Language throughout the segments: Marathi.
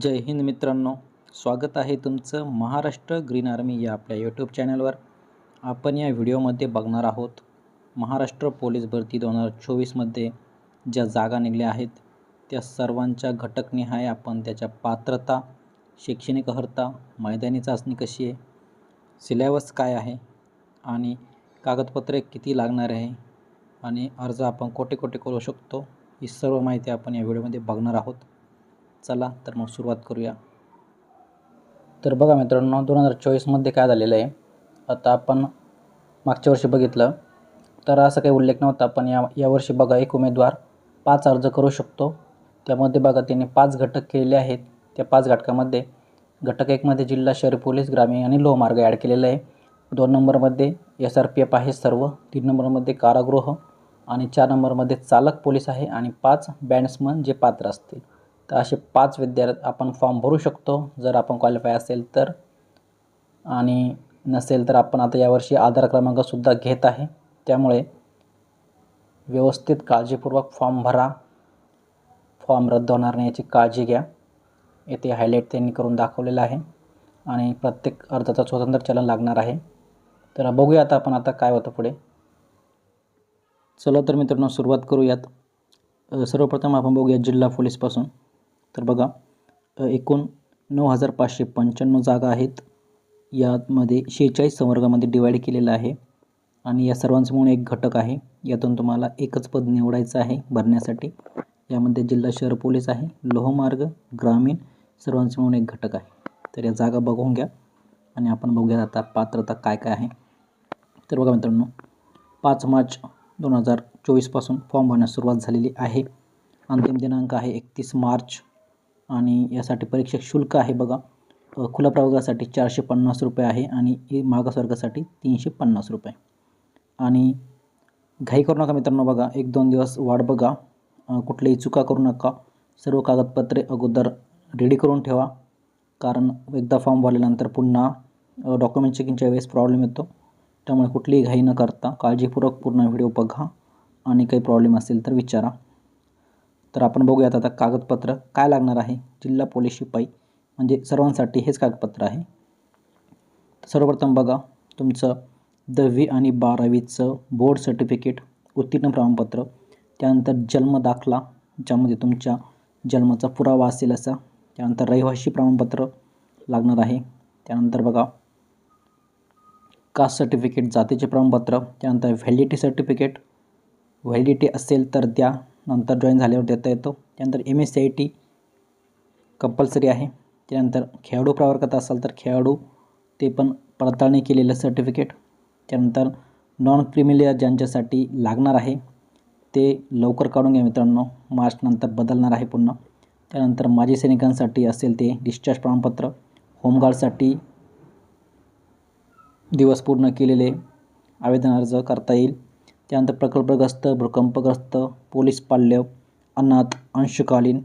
जय हिंद मित्रांनो. स्वागत आहे तुमचं महाराष्ट्र ग्रीन आर्मी या आपल्या यूट्यूब चॅनलवर आपण या व्हिडिओमध्ये बघणार आहोत महाराष्ट्र पोलीस भरती दोन हजार चोवीसमध्ये ज्या जागा निघल्या आहेत त्या सर्वांच्या घटकनिहाय आपण त्याच्या पात्रता शैक्षणिक अर्हता मैदानी चाचणी कशी आहे सिलेबस काय आहे आणि कागदपत्रे किती लागणार आहे आणि अर्ज आपण कोठे कोठे करू शकतो ही सर्व माहिती आपण या व्हिडिओमध्ये बघणार आहोत. चला तर मग सुरुवात करूया. तर बघा मित्रांनो दोन हजार चोवीसमध्ये काय झालेलं आहे? आता आपण मागच्या वर्षी बघितलं तर असं काही उल्लेख नव्हता पण या यावर्षी बघा एक उमेदवार पाच अर्ज करू शकतो. त्यामध्ये बघा त्यांनी पाच घटक केलेले आहेत. त्या पाच घटकामध्ये घटक एकमध्ये जिल्हा शहर पोलीस ग्रामीण आणि लोहमार्ग ॲड केलेलं आहे. दोन नंबरमध्ये एस आर पी एफ आहे सर्व. तीन नंबरमध्ये कारागृह आणि चार नंबरमध्ये चालक पोलीस आहे आणि पाच बॅट्समन जे पात्र असतील. तर असे पाच विद्यार्थी आपण फॉर्म भरू शकतो. जर आपण क्वालिफाय असेल तर. आणि नसेल तर आपण आता यावर्षी आधार क्रमांकसुद्धा घेत आहे. त्यामुळे व्यवस्थित काळजीपूर्वक फॉर्म भरा. फॉर्म रद्द होणार नाही याची काळजी घ्या. येथे हायलाईट त्यांनी करून दाखवलेलं आहे. आणि प्रत्येक अर्जाचा स्वतंत्र चलन लागणार आहे. तर बघूया आता आपण आता काय होतं पुढे. चला तर मित्रांनो सुरुवात करूयात. सर्वप्रथम आपण बघूया जिल्हा पोलीसपासून. तर बघा एकूण नऊ हजार पाचशे पंच्याण्णव जागा आहेत. यामध्ये शेहेचाळीस संवर्गामध्ये डिवाईड केलेलं आहे. आणि या सर्वांचं म्हणून एक घटक आहे. यातून तुम्हाला एकच पद निवडायचं आहे भरण्यासाठी. यामध्ये जिल्हा शहर पोलीस आहे. लोहमार्ग ग्रामीण सर्वांचं म्हणून एक घटक आहे. तर या जागा बघून घ्या. आणि आपण बघूया आता पात्रता काय काय आहे. तर बघा मित्रांनो पाच मार्च दोन हजार चोवीसपासून फॉर्म भरण्यास सुरुवात झालेली आहे. अंतिम दिनांक आहे एकतीस मार्च. आणि यासाठी परीक्षा शुल्क आहे बघा. खुला खुल्या प्रवर्गासाठी चारशे पन्नास रुपये आहे आणि मागासवर्गासाठी तीनशे पन्नास रुपये. आणि घाई करू नका मित्रांनो बघा एक दोन दिवस वाट बघा. कुठलीही चुका करू नका. सर्व कागदपत्रे अगोदर रेडी करून ठेवा. कारण एकदा फॉर्म भरल्यानंतर पुन्हा डॉक्युमेंट चेकिंगच्या वेळेस प्रॉब्लेम येतो. त्यामुळे कुठलीही घाई न करता काळजीपूर्वक पूर्ण व्हिडिओ बघा. आणि काही प्रॉब्लेम असेल तर विचारा. तर आपण बघूयात आता कागदपत्र काय लागणार आहे? जिल्हा पोलीस शिपाई म्हणजे सर्वांसाठी हेच कागदपत्र आहे. सर्वप्रथम बघा तुमचं दहावी आणि बारावीचं बोर्ड सर्टिफिकेट उत्तीर्ण प्रमाणपत्र त्यानंतर जन्म दाखला ज्यामध्ये तुमच्या जन्माचा पुरावा असेल असा त्यानंतर रहिवासी प्रमाणपत्र लागणार आहे. त्यानंतर बघा कास्ट सर्टिफिकेट जातीचे प्रमाणपत्र त्यानंतर व्हॅलिडिटी सर्टिफिकेट व्हॅलिडिटी असेल तर द्या. नंतर जॉईन झाल्यावर देता येतो. त्यानंतर M S C I T compulsory आहे. त्यानंतर खेळाडू प्रवर्गात असाल तर खेळाडू ते पण पडताळणी केलेलं सर्टिफिकेट त्यानंतर नॉन क्रिमिलियर ज्यांच्यासाठी लागणार आहे ते लवकर काढून घ्या मित्रांनो. मार्चनंतर बदलणार आहे पुन्हा त्यानंतर माजी सैनिकांसाठी असेल ते डिस्चार्ज प्रमाणपत्र. होमगार्डसाठी दिवस पूर्ण केलेले आवेदन अर्ज करता येईल. त्यानंतर प्रकल्पग्रस्त भूकंपग्रस्त पोलीस पाल्य अनाथ अंशकालीन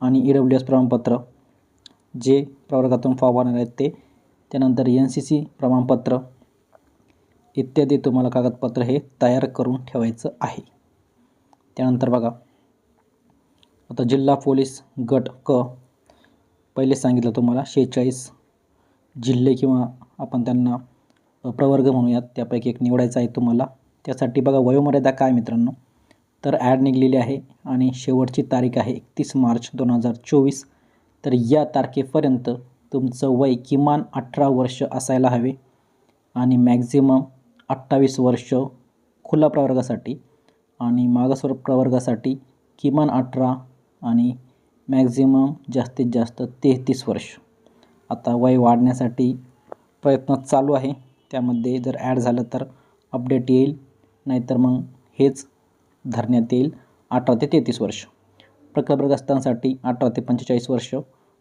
आणि ई डब्ल्यू एस प्रमाणपत्र जे प्रवर्गातून फॉर्म भरणार आहेत ते. त्यानंतर एन सी सी प्रमाणपत्र. इत्यादी तुम्हाला कागदपत्र हे तयार करून ठेवायचं आहे. त्यानंतर बघा. आता जिल्हा पोलीस गट क. पहिले सांगितलं तुम्हाला शेहेचाळीस जिल्हे किंवा आपण त्यांना प्रवर्ग म्हणूयात. त्यापैकी एक निवडायचा आहे तुम्हाला. त्यासाठी बघा वयोमर्यादा काय मित्रांनो? तर ॲड निघलेली आहे आणि शेवटची तारीख आहे एकतीस मार्च दोन हजार चोवीस. तर या तारखेपर्यंत तुमचं वय किमान अठरा वर्ष असायला हवे आणि मॅक्झिमम अठ्ठावीस वर्ष खुला प्रवर्गासाठी आणि मागासवर्ग प्रवर्गासाठी किमान अठरा आणि मॅक्झिमम जास्तीत जास्त तेहतीस वर्ष. आता वय वाढण्यासाठी प्रयत्न चालू आहे. त्यामध्ये जर ॲड झालं तर अपडेट येईल. नाहीतर मग हेच धरण्यात येईल अठरा ते तेहतीस वर्ष. प्रकल्पग्रस्तांसाठी अठरा ते पंचेचाळीस वर्ष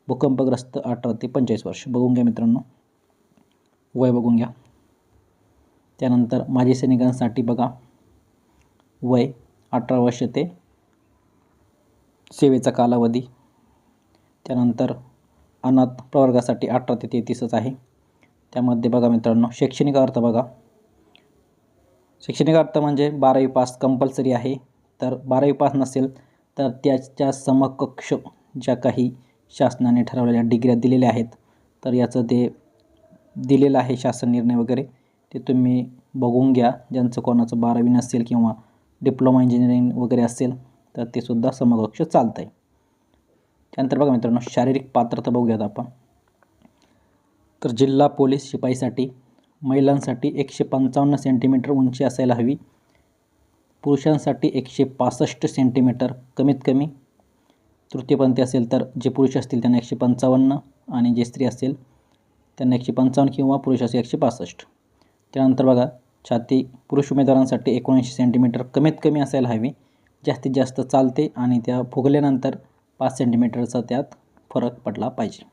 भूकंपग्रस्त अठरा ते पंचेचाळीस वर्ष. बघून घ्या मित्रांनो. वय बघून घ्या. त्यानंतर माजी सैनिकांसाठी बघा. वय अठरा वर्ष ते सेवेचा कालावधी. त्यानंतर अनाथ प्रवर्गासाठी अठरा ते तेहतीसच आहे. त्यामध्ये बघा मित्रांनो शैक्षणिक अर्थ बघा. शैक्षणिक अर्थ म्हणजे बारावी पास कंपल्सरी आहे. तर बारावी पास नसेल तर त्याच्या समकक्ष ज्या काही शासनाने ठरवलेल्या डिग्र्या दिलेल्या आहेत तर याचं ते दिलेलं आहे शासन निर्णय वगैरे ते तुम्ही बघून घ्या. ज्यांचं कोणाचं बारावी नसेल किंवा डिप्लोमा इंजिनिअरिंग वगैरे असेल तर ते सुद्धा समकक्ष चालतं आहे त्यानंतर बघा मित्रांनो शारीरिक पात्रता बघूयात आपण. तर जिल्हा पोलीस शिपाईसाठी महिलांसाठी एकशे पंचावन्न सेंटीमीटर उंची असायला हवी. पुरुषांसाठी एकशे पासष्ट सेंटीमीटर कमीत कमी. तृतीयपंथी असेल तर जे पुरुष असतील त्यांना एकशे पंचावन्न आणि जे स्त्री असेल त्यांना एकशे पंचावन्न किंवा पुरुष असेल एकशे पासष्ट. त्यानंतर बघा छाती पुरुष उमेदवारांसाठी एकोणऐंशी सेंटीमीटर कमीत कमी असायला हवी. जास्तीत जास्त चालते आणि त्या फुगल्यानंतर पाच सेंटीमीटरचा त्यात फरक पडला पाहिजे.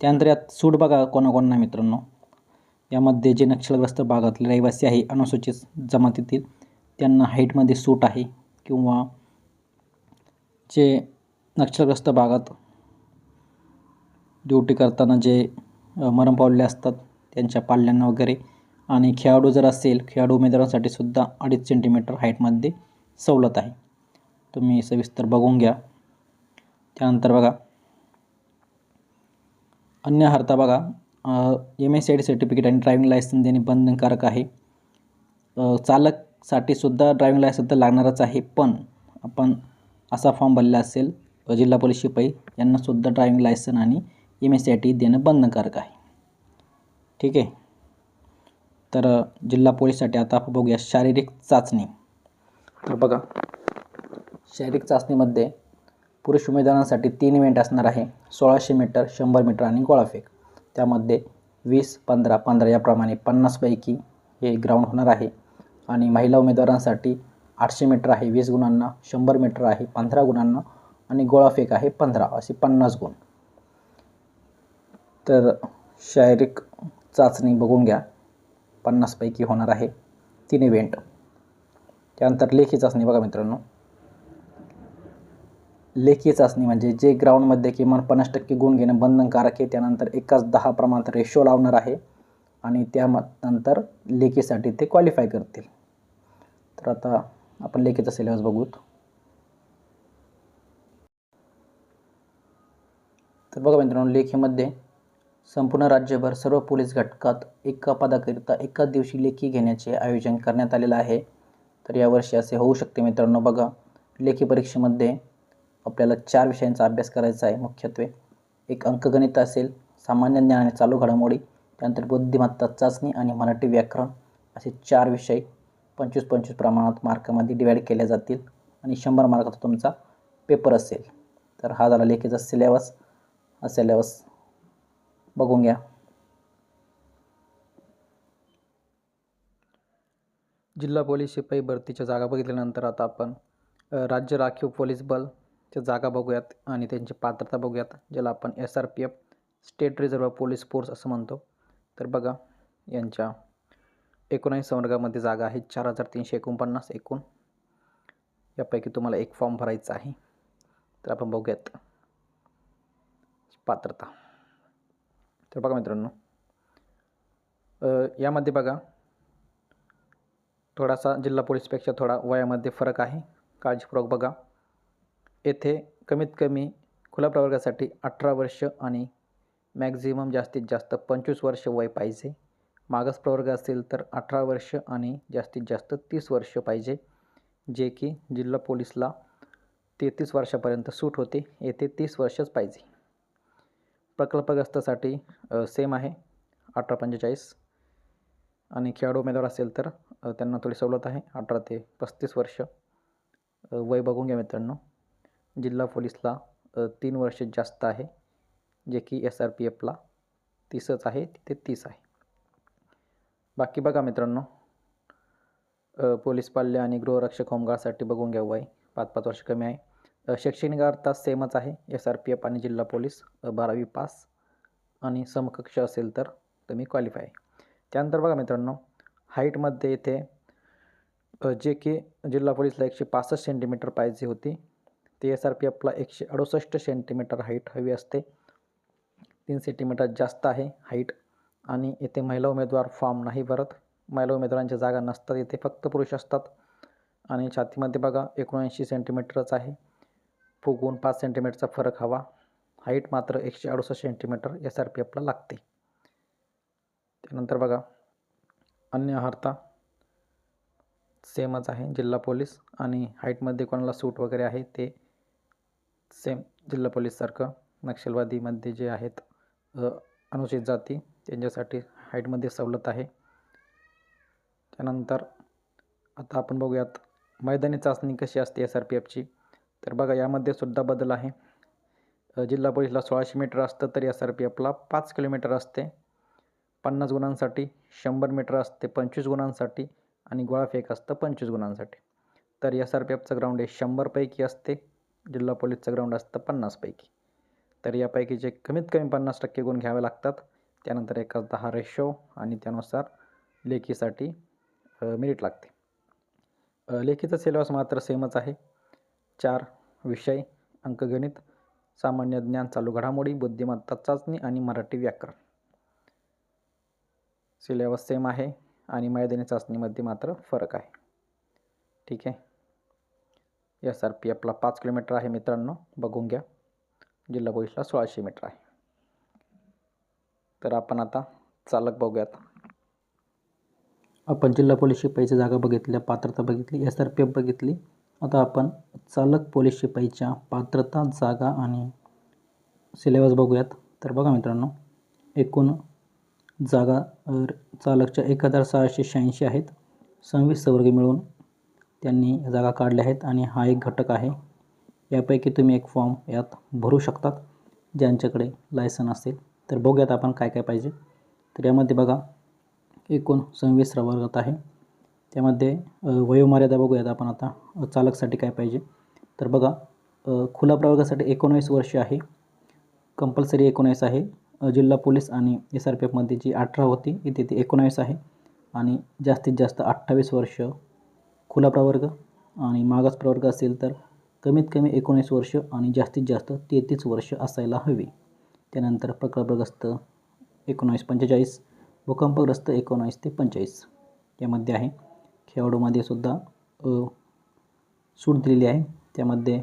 त्यानंतर यात सूट बघा कोणाकोणा मित्रांनो. यामध्ये जे नक्षलग्रस्त भागातले रहिवासी आहे अनुसूचित जमातीतील त्यांना हाईटमध्ये सूट आहे किंवा जे नक्षलग्रस्त भागात ड्युटी करताना जे मरण पावलेले असतात त्यांच्या पाल्यांना वगैरे. आणि खेळाडू जर असेल खेळाडू उमेदवारांसाठी सुद्धा अडीच सेंटीमीटर हाईटमध्ये सवलत आहे. तुम्ही सविस्तर बघून घ्या. त्यानंतर बघा अन्य हरता बघा. M S C I D certificate आणि ड्रायव्हिंग लायसन देणे बंधनकारक आहे. चालकसाठी सुद्धा ड्रायव्हिंग लायसन तर लागणारच आहे पण आपण असा फॉर्म भरला असेल जिल्हा पोलीस शिपाई यांनासुद्धा ड्रायव्हिंग लायसन आणि M S C I T देणं बंधनकारक आहे. ठीक आहे? तर जिल्हा पोलीससाठी आता आपण बघूया शारीरिक चाचणी. तर बघा. शारीरिक चाचणीमध्ये पुरुष उमेदवारांसाठी तीन इव्हेंट असणार आहे सोळाशे मीटर शंभर मीटर आणि गोळाफेक त्यामध्ये वीस पंधरा पंधरा याप्रमाणे पन्नासपैकी हे ग्राउंड होणार आहे. आणि महिला उमेदवारांसाठी आठशे मीटर आहे वीस गुणांना शंभर मीटर आहे पंधरा गुणांना आणि गोळाफेक आहे पंधरा असे पन्नास गुण. तर शारीरिक चाचणी बघून घ्या. पन्नासपैकी होणार आहे तीन इव्हेंट त्यानंतर लेखी चाचणी बघा मित्रांनो. लेखी चाचणी म्हणजे जे ग्राउंडमध्ये किमान पन्नास टक्के गुण घेणं बंधनकारक आहे त्यानंतर एकाच दहा प्रमाणात रेशो लावणार आहे आणि त्या नंतर लेखीसाठी ते क्वालिफाय करतील. तर आता आपण लेखीचा सिलेबस बघूत. तर बघा मित्रांनो लेखीमध्ये संपूर्ण राज्यभर सर्व पोलीस घटकात एका पदाकरिता एकाच दिवशी लेखी घेण्याचे आयोजन करण्यात आलेलं आहे. तर यावर्षी असे होऊ शकते मित्रांनो बघा. लेखी परीक्षेमध्ये आपल्याला चार विषयांचा अभ्यास करायचा आहे. मुख्यत्वे एक अंकगणित असेल सामान्य ज्ञान आणि चालू घडामोडी त्यानंतर बुद्धिमत्ता चाचणी आणि मराठी व्याकरण असे चार विषय पंचवीस पंचवीस प्रमाणात मार्कामध्ये डिवाईड केले जातील आणि शंभर मार्काचा तुमचा पेपर असेल. तर हा झाला लेखीचा सिलेबस हा सिलेबस बघून घ्या. जिल्हा पोलीस शिपाई भरतीच्या जागा बघितल्यानंतर आता आपण राज्य राखीव पोलीस बल त्या जागा बघूयात आणि त्यांची पात्रता बघूयात ज्याला आपण S R P F state reserve police force असं म्हणतो. तर बघा यांच्या एकोणावीस संवर्गामध्ये जागा आहेत चार हजार तीनशे एकोणपन्नास एकूण. यापैकी तुम्हाला एक फॉर्म भरायचा आहे. तर आपण बघूयात पात्रता. तर बघा मित्रांनो यामध्ये बघा थोडासा जिल्हा पोलीसपेक्षा थोडा वयामध्ये फरक आहे. काळजीपूर्वक बघा. येथे कमीत कमी खुल्या प्रवर्गासाठी अठरा वर्ष आणि मॅक्झिमम जास्तीत जास्त पंचवीस वर्ष वय पाहिजे. मागास प्रवर्ग असेल तर अठरा वर्ष आणि जास्तीत जास्त तीस वर्ष पाहिजे जे की जिल्हा पोलीसला तेहतीस वर्षापर्यंत सूट होते येथे तीस वर्षच पाहिजे. प्रकल्पग्रस्तासाठी सेम आहे अठरा पंचेचाळीस. आणि खेळाडू उमेदवार असेल तर त्यांना थोडी सवलत आहे अठरा ते पस्तीस वर्ष. वय बघून घ्या मित्रांनो. जिल्हा पोलीसला तीन वर्ष जास्त आहे जे की एस आर पी एफला. तीसच आहे तिथे तीस आहे. बाकी बघा मित्रांनो पोलीस पाल्य आणि गृहरक्षक होमगार्डसाठी बघून घ्यावं आहे पाच पाच वर्ष कमी आहे. शैक्षणिक अर्थ सेमच आहे एस आर पी एफ आणि जिल्हा पोलीस बारावी पास. आणि समकक्ष असेल तर तुम्ही क्वालिफाय त्यानंतर बघा मित्रांनो हाईटमध्ये इथे जे की जिल्हा पोलीसला एकशे पासष्ट सेंटीमीटर पाहिजे होती. ते एस आर पी एफला एकशे अडुसष्ट सेंटीमीटर हाईट हवी असते. तीन सेंटीमीटर जास्त आहे हाईट आणि येथे महिला उमेदवार फॉर्म नाही भरत. महिला उमेदवारांच्या जागा नसतात येथे फक्त पुरुष असतात. आणि छातीमध्ये बघा एकोणऐंशी सेंटीमीटरच आहे. फुगून पाच सेंटीमीटरचा फरक हवा. हाईट मात्र एकशे अडुसष्ट सेंटीमीटर एस आर पी एफला लागते. त्यानंतर बघा अन्य अर्हता सेमच आहे जिल्हा पोलीस. आणि हाईटमध्ये कोणाला सूट वगैरे आहे ते सेम जिल्हा पोलीससारखं नक्षलवादीमध्ये जे आहेत अनुसूचित जाती त्यांच्यासाठी हाईटमध्ये सवलत आहे. त्यानंतर आता आपण बघूयात मैदानी चाचणी कशी असते एस आर पी एफची तर बघा यामध्ये सुद्धा बदल आहे. जिल्हा पोलीसला सोळाशे मीटर असतं तर एस आर पी एफला पाच किलोमीटर असते. पन्नास गुणांसाठी शंभर मीटर असते पंचवीस गुणांसाठी आणि गोळाफेक असतं पंचवीस गुणांसाठी. तर एस आर पी एफचं ग्राउंड हे शंभरपैकी असते. जिल्हा पोलीसचं ग्राउंड असतं पन्नासपैकी. तर यापैकीचे कमीत कमी पन्नास टक्के गुण घ्यावे लागतात त्यानंतर एकाच दहा रेशो आणि त्यानुसार लेखीसाठी मेरिट लागते. लेखीचा सिलेबस मात्र सेमच आहे. चार विषय अंकगणित सामान्य ज्ञान चालू घडामोडी बुद्धिमत्ता चाचणी आणि मराठी व्याकरण. सिलेबस सेम आहे आणि मैदानी चाचणीमध्ये मात्र फरक आहे. ठीक आहे? एस आर पी एफला पाच किलोमीटर आहे मित्रांनो. बघून घ्या. जिल्हा पोलीसला सोळाशे मीटर आहे. तर आपण आता चालक बघूयात. आपण जिल्हा पोलीस शिपाईची जागा बघितल्या पात्रता बघितली एस आर पी एफ बघितली. आता आपण चालक पोलीस शिपाईच्या पात्रता जागा आणि सिलेबस बघूयात. तर बघा मित्रांनो एकूण जागा चालकच्या एक हजार सहाशे शहाऐंशी आहेत. सव्वीस वर्ग मिळून त्यांनी जागा काढल्या आहेत आणि हा एक घटक आहे. यापैकी तुम्ही एक फॉर्म यात भरू शकतात ज्यांच्याकडे लायसन असेल. तर बघूयात आपण काय काय पाहिजे. तर यामध्ये बघा एकूण सव्वीस वर्गात आहे. त्यामध्ये वयोमर्यादा बघूयात आपण आता. चालकसाठी काय पाहिजे. तर बघा खुला प्रवर्गासाठी एकोणावीस वर्ष आहे. कंपल्सरी एकोणावीस आहे. जिल्हा पोलीस आणि एस आर पी एफमध्ये जी अठरा होती इथे ती एकोणावीस आहे. आणि जास्तीत जास्त अठ्ठावीस वर्ष खुला प्रवर्ग आणि मागास प्रवर्ग असेल तर कमीत कमी एकोणीस वर्ष आणि जास्तीत जास्त तेहतीस वर्ष असायला हवी. त्यानंतर प्रकल्पग्रस्त एकोणावीस पंचेचाळीस भूकंपग्रस्त एकोणावीस ते पंचेचाळीस. यामध्ये आहे खेळाडूमध्ये सुद्धा अ, सूट दिलेली आहे. त्यामध्ये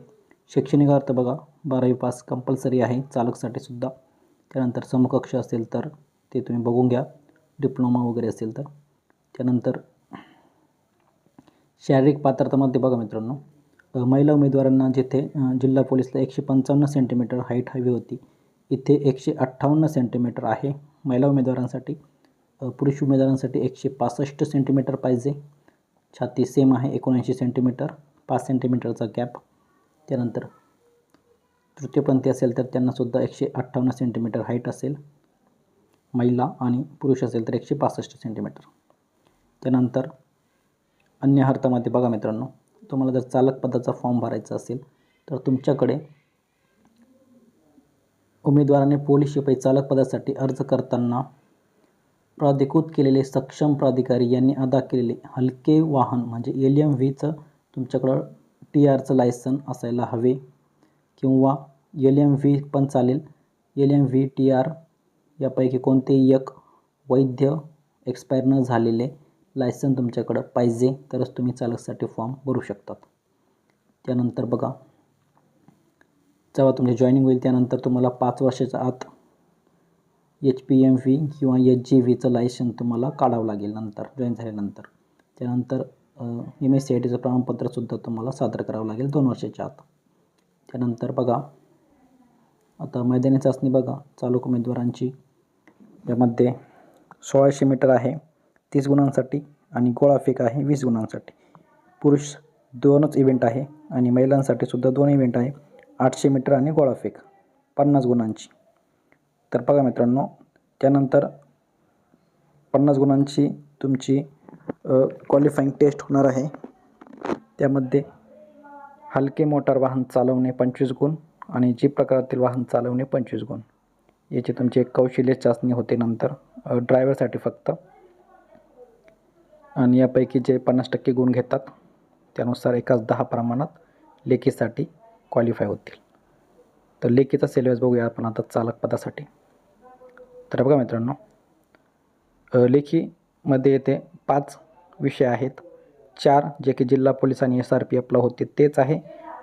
शैक्षणिक अर्थ बघा बारावी पास कंपल्सरी आहे चालकसाठी सुद्धा. त्यानंतर समकक्ष असेल तर ते तुम्ही बघून घ्या डिप्लोमा वगैरे असेल तर. त्यानंतर शारीरिक पात्रतामध्ये बघा मित्रांनो महिला उमेदवारांना जिथे जिल्हा पोलीसला एकशे पंचावन्न सेंटीमीटर हाईट हवी होती इथे एकशे अठ्ठावन्न सेंटीमीटर आहे महिला उमेदवारांसाठी. पुरुष उमेदवारांसाठी एकशे पासष्ट सेंटीमीटर पाहिजे. छाती सेम आहे एकोणऐंशी सेंटीमीटर पाच सेंटीमीटरचा गॅप त्यानंतर तृतीयपंथी असेल तर त्यांनासुद्धा एकशे अठ्ठावन्न सेंटीमीटर हाईट असेल. महिला आणि पुरुष असेल तर एकशे पासष्ट सेंटीमीटर त्यानंतर अन्य अर्थामध्ये बघा मित्रांनो तुम्हाला जर चालक पदाचा फॉर्म भरायचा असेल तर तुमच्याकडे उमेदवाराने पोलीस शिपाई चालक पदासाठी अर्ज करताना प्राधिकृत केलेले सक्षम प्राधिकारी यांनी अदा केलेले हलके वाहन म्हणजे एल एम व्हीचं तुमच्याकडं टी आरचं लायसन असायला हवे किंवा एल एम व्ही पण चालेल. L M V T R यापैकी कोणतेही एक वैध एक्सपायर न झालेले लायसन तुमच्याकडं पाहिजे तरच तुम्ही चालकसाठी फॉर्म भरू शकतात. त्यानंतर बघा जेव्हा तुमची जॉईनिंग होईल त्यानंतर तुम्हाला पाच वर्षाच्या आत एच पी एम व्ही किंवा एच जी व्हीचं लायसन तुम्हाला काढावं लागेल नंतर जॉईन झाल्यानंतर. त्यानंतर एम एस सी आय टीचं प्रमाणपत्रसुद्धा तुम्हाला सादर करावं लागेल दोन वर्षाच्या आत. त्यानंतर बघा आता मैदानी चाचणी बघा चालू उमेदवारांची. यामध्ये सोळाशे मीटर आहे. तीस गुणांसाठी आणि गोळाफेक आहे वीस गुणांसाठी. पुरुष दोनच इव्हेंट आहे आणि महिलांसाठी सुद्धा दोन इव्हेंट आहे. आठशे मीटर आणि गोळाफेक पन्नास गुणांची. तर बघा मित्रांनो त्यानंतर पन्नास गुणांची तुमची क्वालिफाईंग टेस्ट होणार आहे. त्यामध्ये हलके मोटार वाहन चालवणे पंचवीस गुण आणि जीप प्रकारातील वाहन चालवणे पंचवीस गुण. याची तुमची एक कौशल्य चाचणी होते नंतर ड्रायव्हरसाठी फक्त. आणि यापैकी जे पन्नास टक्के गुण घेतात त्यानुसार एकाच दहा प्रमाणात लेखीसाठी क्वालिफाय होतील. तर लेखीचा सिलेबस बघूया आपण आता चालक पदासाठी. तर बघा मित्रांनो लेखीमध्ये येते पाच विषय आहेत. चार जे की जिल्हा पोलीस आणि एस आर पी एफला होते तेच आहे.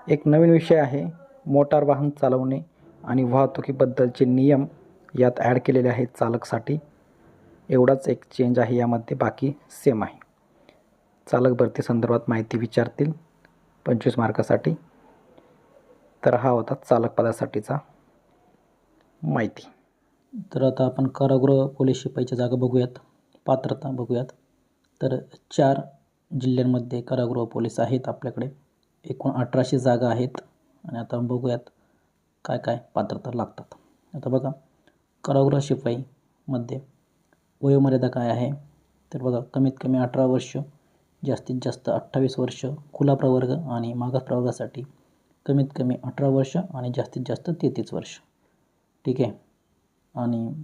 एक नवीन विषय आहे मोटार वाहन चालवणे आणि वाहतुकीबद्दलचे नियम यात ॲड केलेले आहेत चालकसाठी. एवढाच एक चेंज आहे यामध्ये बाकी सेम आहे. चालक भरती संदर्भात माहिती विचारतील पंचवीस मार्कासाठी. तर हा होता चालक पदासाठीचा माहिती. तर आता आपण कारागृह पोलीस शिपाईच्या जागा बघूयात पात्रता बघूयात. तर चार जिल्ह्यांमध्ये कारागृह पोलीस आहेत आपल्याकडे. एकूण अठराशे जागा आहेत आणि आता बघूयात काय काय पात्रता लागतात. आता बघा कारागृह शिपाईमध्ये वयोमर्यादा काय आहे? तर बघा कमीत कमी अठरा वर्ष जास्तीत जास्त अठ्ठावीस वर्ष खुला प्रवर्ग आणि मागास प्रवर्गासाठी कमीत कमी अठरा वर्ष आणि जास्तीत जास्त तेहतीस वर्ष. ठीक आहे? आणि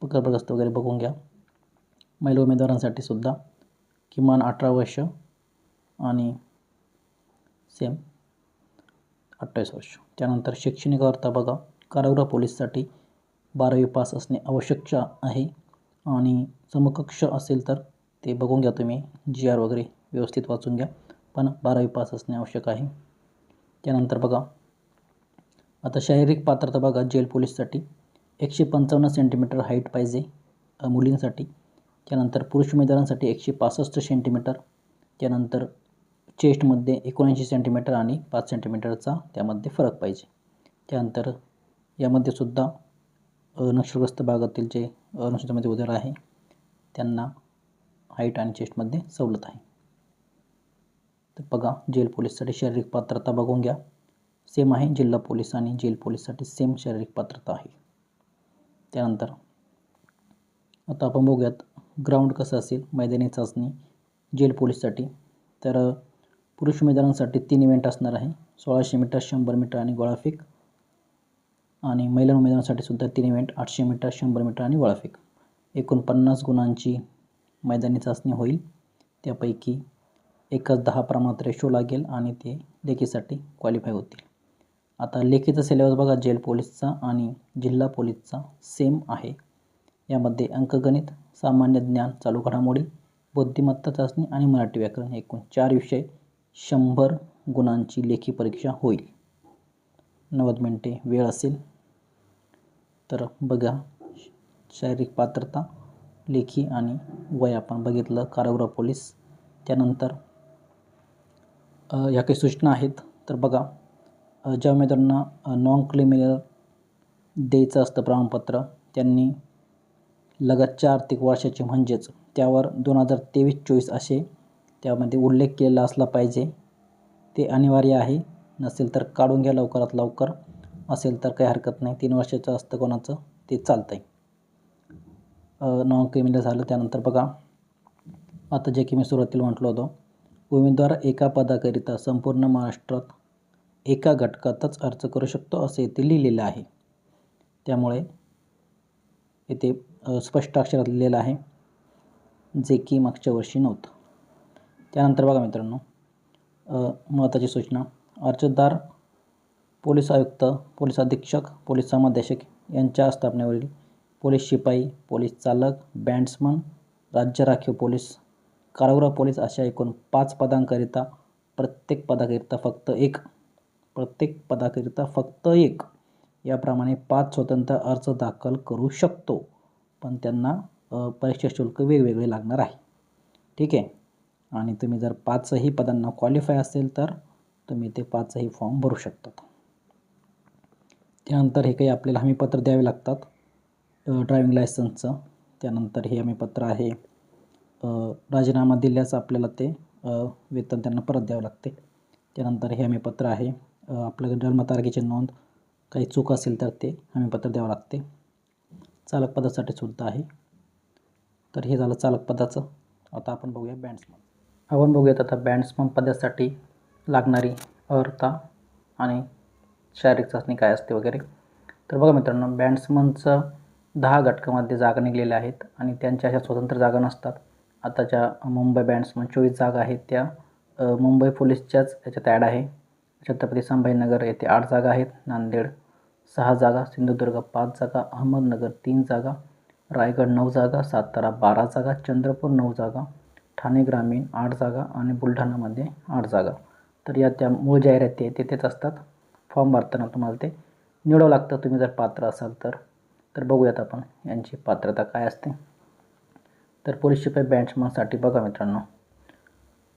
प्रकल्पग्रस्त वगैरे बघून घ्या. महिला उमेदवारांसाठी सुद्धा किमान अठरा वर्ष आणि सेम अठ्ठावीस वर्ष. त्यानंतर शैक्षणिक अर्थ बघा. कारागृह पोलीससाठी बारावी पास असणे आवश्यक आहे. आणि समकक्ष असेल तर ते बघून घ्या तुम्ही. जी आर वगैरे व्यवस्थित वाचून घ्या. पण बारावी पास असणे आवश्यक आहे. त्यानंतर बघा. आता शारीरिक पात्रता बघा. जेल पोलीससाठी एकशे पंचावन्न सेंटीमीटर हाईट पाहिजे मुलींसाठी. त्यानंतर पुरुष उमेदवारांसाठी एकशे पासष्ट सेंटीमीटर त्यानंतर चेस्टमध्ये एकोणऐंशी सेंटीमीटर आणि पाच सेंटीमीटरचा त्यामध्ये फरक पाहिजे. त्यानंतर यामध्ये सुद्धा नक्षलग्रस्त भागातील जे नक्षलमध्ये उदार आहे त्यांना हाईट आणि चेस्टमध्ये सवलत आहे. तर बघा जेल पोलीससाठी शारीरिक पात्रता बघून घ्या. सेम आहे जिल्हा पोलीस आणि जेल पोलीससाठी सेम शारीरिक पात्रता आहे. त्यानंतर आता आपण बघूयात ग्राउंड कसं असेल मैदानी चाचणी जेल पोलीससाठी. तर पुरुष उमेदवारांसाठी तीन इव्हेंट असणार आहे. सोळाशे मीटर शंभर मीटर आणि गोळाफेक आणि महिला उमेदवारांसाठी सुद्धा तीन इव्हेंट आठशे मीटर शंभर मीटर आणि वळाफेक. एकूण पन्नास गुणांची मैदानी चाचणी होईल. त्यापैकी एकच दहा प्रमाणात रेशो लागेल आणि ते लेखीसाठी क्वालिफाय होतील. आता लेखीचा सिलेबस बघा जेल पोलीसचा आणि जिल्हा पोलीसचा सेम आहे. यामध्ये अंकगणित सामान्य ज्ञान चालू घडामोडी बुद्धिमत्ता चाचणी आणि मराठी व्याकरण एकूण चार विषय शंभर गुणांची लेखी परीक्षा होईल. नव्वद मिनटे वेळ असेल तर बघा शारीरिक पात्रता लेखी आणि वय आपण बघितलं कारागृह पोलीस. त्यानंतर ह्या काही सूचना आहेत तर बघा ज्या उमेदवारांना नॉन क्रिमिनल द्यायचं असतं प्रमाणपत्र त्यांनी लगतच्या आर्थिक वर्षाचे म्हणजेच त्यावर दोन हजार तेवीस चोवीस असे त्यामध्ये उल्लेख केलेला असला पाहिजे. ते अनिवार्य आहे. नसेल तर काढून घ्या लवकरात लवकर. असेल तर काही हरकत नाही. तीन वर्षाचं असतं कोणाचं? ते चालतं आहे नॉन क्रिमिनल झालं. त्यानंतर बघा. आता जे की मी सुरुवातीला म्हटलो होतो. उमेदवार एका पदाकरिता संपूर्ण महाराष्ट्रात एका घटकातच अर्ज करू शकतो असे इथे लिहिलेलं आहे. त्यामुळे इथे स्पष्ट अक्षरात लिहिलेलं आहे. जे की मागच्या वर्षी नव्हतं. त्यानंतर बघा मित्रांनो. महत्त्वाची सूचना. अर्जदार पोलीस आयुक्त पोलीस अधीक्षक पोलीस समादेशक यांच्या स्थापनेवरील पोलीस शिपाई पोलीस चालक बँड्समन राज्य राखीव पोलीस कारागृह पोलीस अशा एकूण पाच पदांकरिता प्रत्येक पदाकरिता फक्त एक. प्रत्येक पदाकरिता फक्त एक. याप्रमाणे पाच स्वतंत्र अर्ज दाखल करू शकतो पण त्यांना परीक्षा शुल्क वेगवेगळे लागणार आहे. ठीक आहे? आणि तुम्ही जर पाचही पदांना क्वालिफाय असेल तर तुम्ही ते पाचही फॉर्म भरू शकतात. त्यानंतर हे काही आपल्याला हमीपत्र द्यावे लागतात. ड्रायविंग लायसन्सचं त्यानंतर हे हमीपत्र आहे. राजीनामा दिल्यास आपल्याला ते वेतन त्यांना परत द्यावं लागते. त्यानंतर हे हमीपत्र आहे. आपल्या जन्मतारखेची नोंद काही चूक असेल तर ते हमीपत्र द्यावं लागते. चालक पदासाठी सुद्धा आहे. तर हे झालं चालक पदाचं. आता आपण बघूया बँड्समन आपण बघूयात आता बँड्समन पदासाठी लागणारी अर्हता आणि शारीरिक चाचणी काय असते वगैरे. तर बघा मित्रांनो बँड्समनचं दहा घटकामध्ये जागा निघलेल्या आहेत आणि त्यांच्या अशा स्वतंत्र जागा नसतात. आता ज्या मुंबई बँड्समन चोवीस जागा आहेत त्या. मुंबई पोलीसच्याच याच्यात ॲड आहे. छत्रपती संभाजीनगर येथे आठ जागा आहेत. नांदेड सहा जागा सिंधुदुर्ग पाच जागा अहमदनगर तीन जागा रायगड नऊ जागा सातारा बारा जागा चंद्रपूर नऊ जागा ठाणे ग्रामीण आठ जागा आणि बुलढाणामध्ये आठ जागा. तर या त्या मूळ जाहिराती आहेत तिथेच असतात. फॉर्म भरताना तुम्हाला ते निवडावं लागतं. तुम्ही जर पात्र असाल तर तर बघूयात आपण यांची पात्रता काय असते. तर पोलीस शिपाई बॅट्समनसाठी बघा मित्रांनो.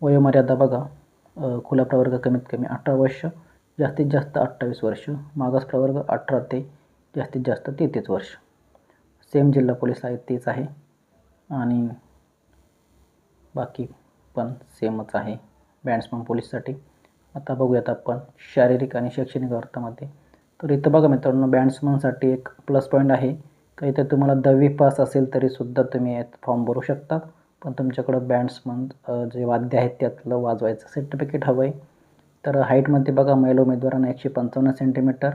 वयोमर्यादा बघा. खुला प्रवर्ग कमीत कमी अठरा वर्ष जास्तीत जास्त अठ्ठावीस वर्ष मागास प्रवर्ग अठरा ते जास्तीत जास्त तेहतीस वर्ष. सेम जिल्हा पोलीस आहे तेच आहे. आणि बाकी पण सेमच आहे. बँड्समन पोलीससाठी आता बघूयात आपण शारीरिक आणि शैक्षणिक अर्थामध्ये. तर इथं बघा मित्रांनो बँड्समनसाठी एक प्लस पॉईंट आहे. का इथं तुम्हाला दहावी पास असेल तरीसुद्धा तुम्ही यात फॉर्म भरू शकता. पण तुमच्याकडं बँड्समन जे वाद्य आहेत त्यातलं वाजवायचं सर्टिफिकेट हवं आहे तर हाईटमध्ये बघा महिला उमेदवारांना एकशे पंचावन्न सेंटीमीटर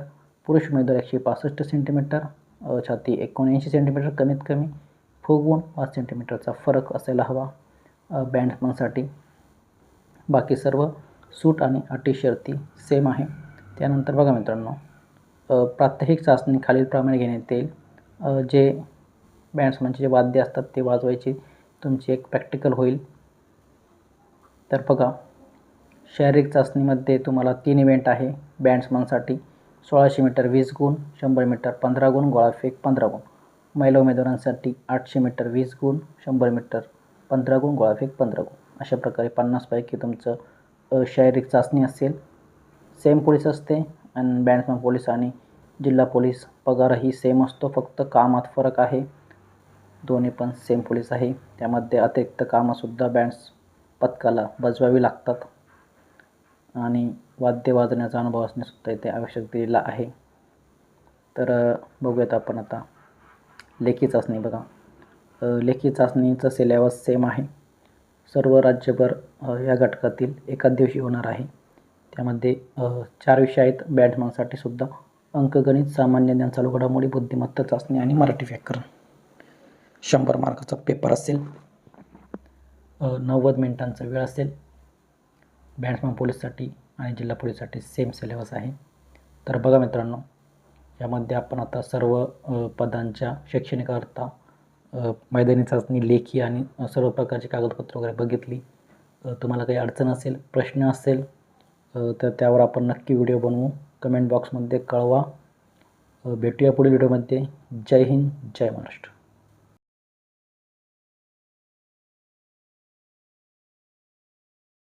पुरुष उमेदवार एकशे पासष्ट सेंटीमीटर छाती एकोणऐंशी सेंटीमीटर कमीत कमी फुगवून पाच सेंटीमीटरचा फरक असायला हवा बँड्समनसाठी बाकी सर्व सूट आणि अटी शर्ती सेम आहे. त्यानंतर बघा मित्रांनो प्रात्यहिक चाचणी खालीलप्रमाणे घेण्यात येईल. जे बँड्समनचे जे वाद्य असतात ते वाजवायची तुमची एक प्रॅक्टिकल होईल. तर बघा शारीरिक चाचणीमध्ये तुम्हाला तीन इव्हेंट आहे बँड्समनसाठी सोळाशे मीटर वीस गुण शंभर मीटर पंधरा गुण गोळाफेक पंधरा गुण. महिला उमेदवारांसाठी आठशे मीटर वीस गुण शंभर मीटर पंधरा गुण गोळाफेक पंधरा गुण. अशा प्रकारे पन्नासपैकी तुमचं शारीरिक चाचणी असेल. सेम पोलीस असते आणि बॅट्समॅन पोलीस आणि जिल्हा पोलीस पगारही सेम असतो. फक्त कामात फरक आहे. दोन्ही पण सेम पोलीस आहे. त्यामध्ये अतिरिक्त कामंसुद्धा बँड्स पथकाला बजवावी लागतात. आणि वाद्य वाजवण्याचा अनुभव असणेसुद्धा इथे आवश्यक दिलेला आहे. तर बघूयात आपण आता लेखी चाचणी बघा. लेखी चाचणीचं सिलेबस सेम आहे. सर्व राज्यभर या घटकातील एकाच दिवशी होणार आहे. त्यामध्ये चार विषय आहेत. बॅट्समनसाठी सुद्धा अंकगणित सामान्य ज्ञान चालू घडामोडी बुद्धिमत्ता चाचणी आणि मराठी व्याकरण. शंभर मार्काचा पेपर असेल. नव्वद मिनिटांचा वेळ असेल. बॅट्समॅन पोलीससाठी आणि जिल्हा पोलीससाठी सेम सिलेबस आहे. तर बघा मित्रांनो यामध्ये आपण आता सर्व पदांच्या शैक्षणिक मैदानी चाचणी लेखी आणि सर्व प्रकारची कागदपत्र वगैरे बघितली. तुम्हाला काही अडचण असेल प्रश्न असेल तर त्यावर आपण नक्की व्हिडिओ बनवू. कमेंट बॉक्समध्ये कळवा. भेटूया पुढील व्हिडिओमध्ये. जय हिंद जय महाराष्ट्र.